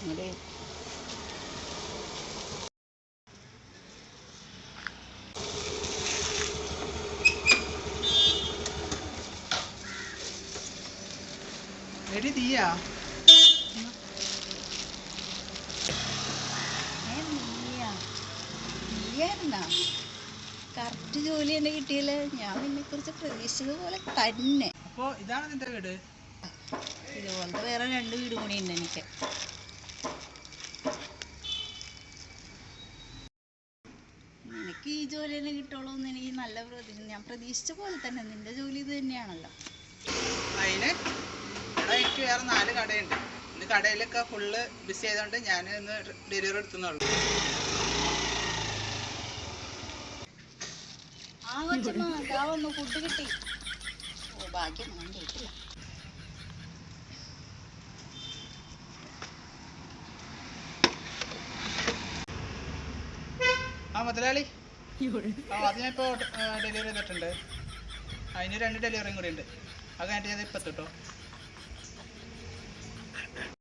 ഇങ്ങോട്ട് എടി തീയാ കറക്റ്റ് ജോലി തന്നെ കിട്ടിയല്ലേ? ഞാൻ നിന്നെ കുറിച്ച് പ്രതീക്ഷിച്ചത് പോലെ തന്നെ. അപ്പോ ഇതാണ് നിന്റെ വീട്? ഇതുപോലത്തെ വേറെ രണ്ട് വീട് കൂടി ഉണ്ട് എനിക്ക്. നിനക്ക് ഈ ജോലി തന്നെ കിട്ടുള്ളൂ എന്ന് എനിക്ക് നല്ല പ്രതീക്ഷ ഞാൻ പ്രതീക്ഷിച്ച പോലെ തന്നെ നിന്റെ ജോലി ഇത് തന്നെയാണല്ലോ. അതിന് ഇവിടെ എനിക്ക് വേറെ നാല് കടയുണ്ട്. ഇന്ന് കടയിലൊക്കെ ഫുള്ള് ബിസി ആയതുകൊണ്ട് ഞാൻ ഇന്ന് ഡെലിവറി എടുത്തുന്നുള്ളൂ. ആ കൊച്ചമ്മ ദാ വന്നു ഫുഡ് കിട്ടി. ഓ ഭാഗ്യം ഞാൻ കേട്ടില്ല. ആ മുതലാളി. ആ ഡെലിവറി ചെയ്തിട്ടുണ്ട്. അതിന് രണ്ട് ഡെലിവറിയും കൂടി ഉണ്ട്. അത് കഴിഞ്ഞിട്ട് ഞാൻ ഇപ്പം എത്തിട്ടോ